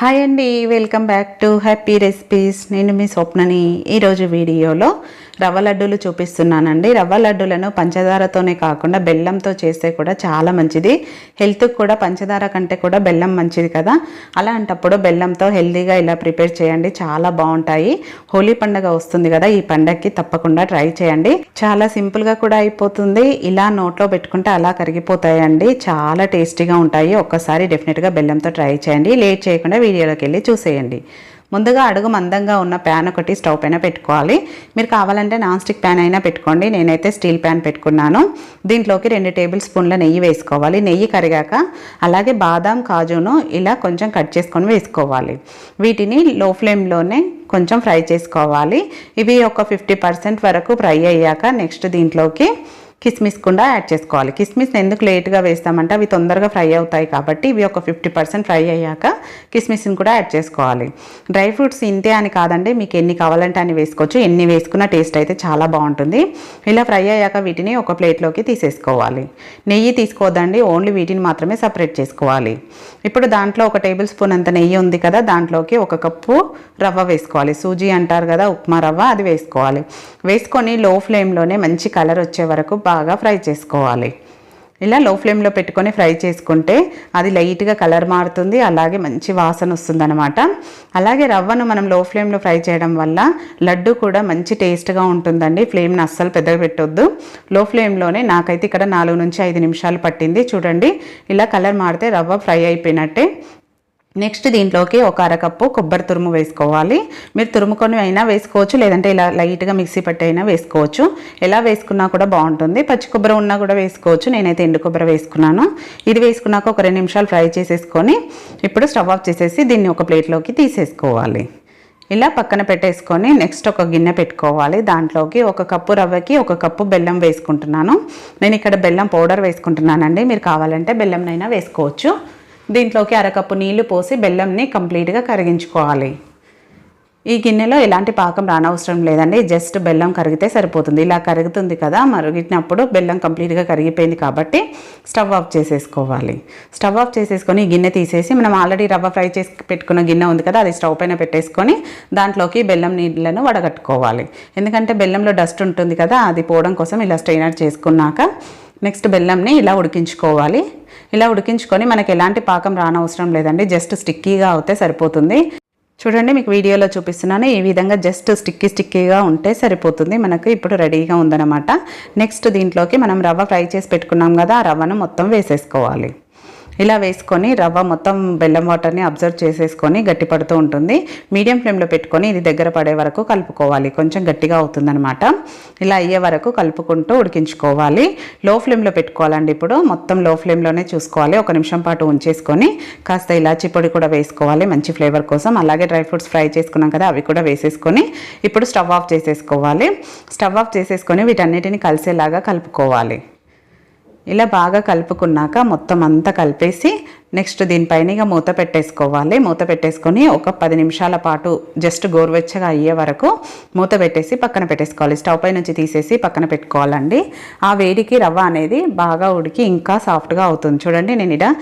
Hi అండి welcome back to happy recipes నేను మీ స్వప్నని ఈరోజు వీడియోలో రవ్వ లడ్డూలు చూపిస్తున్నానండి. రవ్వ లడ్డూలను పంచదారతోనే కాకుండా బెల్లంతో చేస్తే కూడా చాలా మంచిది. హెల్త్కి కూడా పంచదార కంటే కూడా బెల్లం మంచిది కదా. అలాంటప్పుడు బెల్లంతో హెల్తీగా ఇలా ప్రిపేర్ చేయండి. చాలా బాగుంటాయి. హోలీ పండుగ వస్తుంది కదా ఈ పండగకి తప్పకుండా ట్రై చేయండి. చాలా సింపుల్గా కూడా అయిపోతుంది. ఇలా నోట్లో పెట్టుకుంటే అలా కరిగిపోతాయండి. చాలా టేస్టీగా ఉంటాయి. ఒక్కసారి డెఫినెట్గా బెల్లంతో ట్రై చేయండి. లేట్ చేయకుండా వీడియోలోకి వెళ్ళి చూసేయండి. ముందుగా అడుగు మందంగా ఉన్న ప్యాన్ ఒకటి స్టవ్ పైన పెట్టుకోవాలి. మీరు కావాలంటే నాన్ స్టిక్ ప్యాన్ అయినా పెట్టుకోండి. నేనైతే స్టీల్ ప్యాన్ పెట్టుకున్నాను. దీంట్లోకి రెండు టేబుల్ స్పూన్ల నెయ్యి వేసుకోవాలి. నెయ్యి కరిగాక అలాగే బాదాం కాజును ఇలా కొంచెం కట్ చేసుకొని వేసుకోవాలి. వీటిని లో ఫ్లేమ్లోనే కొంచెం ఫ్రై చేసుకోవాలి. ఇవి ఒక ఫిఫ్టీ పర్సెంట్ వరకు ఫ్రై అయ్యాక నెక్స్ట్ దీంట్లోకి కిస్మిస్ కూడా యాడ్ చేసుకోవాలి. కిస్మిస్ ఎందుకు లేట్గా వేస్తామంటే అవి తొందరగా ఫ్రై అవుతాయి కాబట్టి ఇవి ఒక ఫిఫ్టీ పర్సెంట్ ఫ్రై అయ్యాక కిస్మిస్ని కూడా యాడ్ చేసుకోవాలి. డ్రై ఫ్రూట్స్ ఇంతే అని కాదండి మీకు ఎన్ని కావాలంటే అని వేసుకోవచ్చు. ఎన్ని వేసుకున్న టేస్ట్ అయితే చాలా బాగుంటుంది. ఇలా ఫ్రై అయ్యాక వీటిని ఒక ప్లేట్లోకి తీసేసుకోవాలి. నెయ్యి తీసుకోవద్దండి ఓన్లీ వీటిని మాత్రమే సపరేట్ చేసుకోవాలి. ఇప్పుడు దాంట్లో ఒక టేబుల్ స్పూన్ అంత నెయ్యి ఉంది కదా దాంట్లోకి ఒక కప్పు రవ్వ వేసుకోవాలి. సూజీ అంటారు కదా ఉప్మా రవ్వ అది వేసుకోవాలి. వేసుకొని లో ఫ్లేమ్లోనే మంచి కలర్ వచ్చే వరకు బాగా ఫ్రై చేసుకోవాలి. ఇలా లో ఫ్లేమ్లో పెట్టుకొని ఫ్రై చేసుకుంటే అది లైట్గా కలర్ మారుతుంది అలాగే మంచి వాసన వస్తుందన్నమాట. అలాగే రవ్వను మనం లో ఫ్లేమ్లో ఫ్రై చేయడం వల్ల లడ్డు కూడా మంచి టేస్ట్గా ఉంటుందండి. ఫ్లేమ్ని అస్సలు పెద్దగా పెట్టొద్దు లో ఫ్లేమ్లోనే నాకైతే ఇక్కడ నాలుగు నుంచి ఐదు నిమిషాలు పట్టింది. చూడండి ఇలా కలర్ మారితే రవ్వ ఫ్రై అయిపోయినట్టే. నెక్స్ట్ దీంట్లోకి ఒక అరకప్పు కొబ్బరి తురుము వేసుకోవాలి. మీరు తురుముకొని అయినా వేసుకోవచ్చు లేదంటే ఇలా లైట్గా మిక్సీ పట్టి అయినా వేసుకోవచ్చు. ఎలా వేసుకున్నా కూడా బాగుంటుంది. పచ్చి కొబ్బరి ఉన్నా కూడా వేసుకోవచ్చు. నేనైతే ఎండు కొబ్బరి వేసుకున్నాను. ఇది వేసుకున్నాక ఒక రెండు నిమిషాలు ఫ్రై చేసేసుకొని ఇప్పుడు స్టవ్ ఆఫ్ చేసేసి దీన్ని ఒక ప్లేట్లోకి తీసేసుకోవాలి. ఇలా పక్కన పెట్టేసుకొని నెక్స్ట్ ఒక గిన్నె పెట్టుకోవాలి. దాంట్లోకి ఒక కప్పు రవ్వకి ఒక కప్పు బెల్లం వేసుకుంటున్నాను. నేను ఇక్కడ బెల్లం పౌడర్ వేసుకుంటున్నానండి. మీరు కావాలంటే బెల్లంనైనా వేసుకోవచ్చు. దీంట్లోకి అరకప్పు నీళ్ళు పోసి బెల్లంని కంప్లీట్గా కరిగించుకోవాలి. ఈ గిన్నెలో ఎలాంటి పాకం రానవసరం లేదండి. జస్ట్ బెల్లం కరిగితే సరిపోతుంది. ఇలా కరుగుతుంది కదా మరిగినప్పుడు బెల్లం కంప్లీట్గా కరిగిపోయింది కాబట్టి స్టవ్ ఆఫ్ చేసేసుకోవాలి. స్టవ్ ఆఫ్ చేసేసుకొని గిన్నె తీసేసి మనం ఆల్రెడీ రవ్వ ఫ్రై చేసి పెట్టుకున్న గిన్నె ఉంది కదా అది స్టవ్ పైన పెట్టేసుకొని దాంట్లోకి బెల్లం నీళ్ళను వడగట్టుకోవాలి. ఎందుకంటే బెల్లంలో డస్ట్ ఉంటుంది కదా అది పోవడం కోసం ఇలా స్ట్రైనర్ చేసుకున్నాక నెక్స్ట్ బెల్లంని ఇలా ఉడికించుకోవాలి. ఇలా ఉడికించుకొని మనకి ఎలాంటి పాకం రానవసరం లేదండి. జస్ట్ స్టిక్కీగా అవుతే సరిపోతుంది. చూడండి మీకు వీడియోలో చూపిస్తున్నాను. ఈ విధంగా జస్ట్ స్టిక్కీ స్టిక్కీగా ఉంటే సరిపోతుంది. మనకు ఇప్పుడు రెడీగా ఉందన్నమాట. నెక్స్ట్ దీంట్లోకి మనం రవ్వ ఫ్రై చేసి పెట్టుకున్నాం కదా ఆ రవ్వను మొత్తం వేసేసుకోవాలి. ఇలా వేసుకొని రవ్వ మొత్తం బెల్లం వాటర్ని అబ్జర్వ్ చేసేసుకొని గట్టి పడుతూ ఉంటుంది. మీడియం ఫ్లేమ్లో పెట్టుకొని ఇది దగ్గర పడే వరకు కలుపుకోవాలి. కొంచెం గట్టిగా అవుతుందనమాట ఇలా అయ్యే వరకు కలుపుకుంటూ ఉడికించుకోవాలి. లో ఫ్లేమ్లో పెట్టుకోవాలండి ఇప్పుడు. మొత్తం లో ఫ్లేమ్లోనే చూసుకోవాలి. ఒక నిమిషం పాటు ఉంచేసుకొని కాస్త ఇలాచి పొడి కూడా వేసుకోవాలి మంచి ఫ్లేవర్ కోసం. అలాగే డ్రై ఫ్రూట్స్ ఫ్రై చేసుకున్నాం కదా అవి కూడా వేసేసుకొని ఇప్పుడు స్టవ్ ఆఫ్ చేసేసుకోవాలి. స్టవ్ ఆఫ్ చేసేసుకొని వీటన్నిటిని కలిసేలాగా కలుపుకోవాలి. ఇలా బాగా కలుపుకున్నాక మొత్తం అంతా కలిపేసి నెక్స్ట్ దీనిపైన ఇక మూత పెట్టేసుకోవాలి. మూత పెట్టేసుకొని ఒక పది నిమిషాల పాటు జస్ట్ గోరువెచ్చగా అయ్యే వరకు మూత పెట్టేసి పక్కన పెట్టేసుకోవాలి. స్టవ్ పై నుంచి తీసేసి పక్కన పెట్టుకోవాలండి. ఆ వేడికి రవ్వ అనేది బాగా ఉడికి ఇంకా సాఫ్ట్గా అవుతుంది. చూడండి నేను ఇలా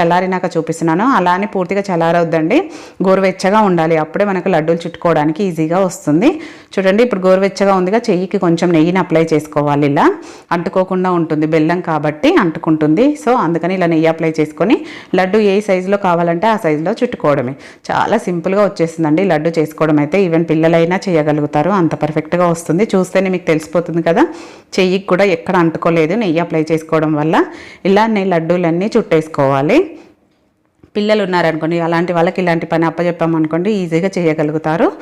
చల్లారినాక చూపిస్తున్నాను. అలానే పూర్తిగా చల్లారవద్దండి గోరువెచ్చగా ఉండాలి. అప్పుడే మనకు లడ్డూలు చుట్టుకోవడానికి ఈజీగా వస్తుంది. చూడండి ఇప్పుడు గోరువెచ్చగా ఉందిగా. చెయ్యికి కొంచెం నెయ్యిని అప్లై చేసుకోవాలి ఇలా. అంటుకోకుండా ఉంటుంది. బెల్లం కాబట్టి అంటుకుంటుంది. సో అందుకని ఇలా నెయ్యి అప్లై చేసుకొని లడ్డు ఏ సైజులో కావాలంటే ఆ సైజులో చుట్టుకోవడమే. చాలా సింపుల్గా వచ్చేసిందండి లడ్డు చేసుకోవడం అయితే. ఈవెన్ పిల్లలైనా చేయగలుగుతారు. అంత పర్ఫెక్ట్గా వస్తుంది. చూస్తేనే మీకు తెలిసిపోతుంది కదా. చెయ్యికి కూడా ఎక్కడ అంటుకోలేదు. నెయ్యి అప్లై చేసుకోవడం వల్ల. ఇలా నెయ్యి లడ్డూలన్నీ చుట్టేసుకోవాలి. okay పిల్లలు ఉన్నారనుకోండి అలాంటి వాళ్ళకి ఇలాంటి పని అప్పచెప్పామనుకోండి ఈజీగా చేయగలుగుతారు.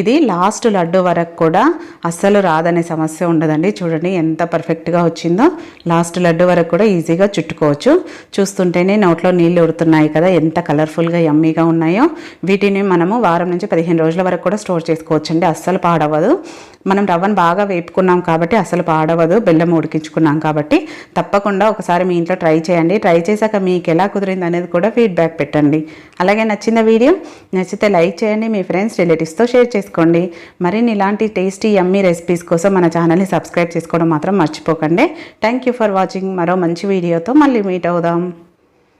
ఇది లాస్ట్ లడ్డు వరకు కూడా అస్సలు రాదనే సమస్య ఉండదండి. చూడండి ఎంత పర్ఫెక్ట్గా వచ్చిందో. లాస్ట్ లడ్డు వరకు కూడా ఈజీగా చుట్టుకోవచ్చు. చూస్తుంటేనే నోట్లో నీళ్ళు ఉడుతున్నాయి కదా ఎంత కలర్ఫుల్గా యమ్మీగా ఉన్నాయో. వీటిని మనము వారం నుంచి పదిహేను రోజుల వరకు కూడా స్టోర్ చేసుకోవచ్చండి. అస్సలు పాడవదు మనం రవ్వను బాగా వేపుకున్నాం కాబట్టి అసలు పాడవదు బెల్లం ఉడికించుకున్నాం కాబట్టి తప్పకుండా ఒకసారి మీ ఇంట్లో ట్రై చేయండి. ట్రై చేశాక మీకు ఎలా కుదిరింది అనేది కూడా ఫీడ్బ్యాక్ పెట్టండి. అలాగే నచ్చిన వీడియో నచ్చితే లైక్ చేయండి మీ ఫ్రెండ్స్ రిలేటివ్స్తో షేర్ చేసుకోండి. మరిన్ని ఇలాంటి టేస్టీ యమ్మీ రెసిపీస్ కోసం మన ఛానల్ని సబ్స్క్రైబ్ చేసుకోవడం మాత్రం మర్చిపోకండి. థ్యాంక్ యూ ఫర్ వాచింగ్ మరో మంచి వీడియోతో మళ్ళీ మీట్ అవుదాం.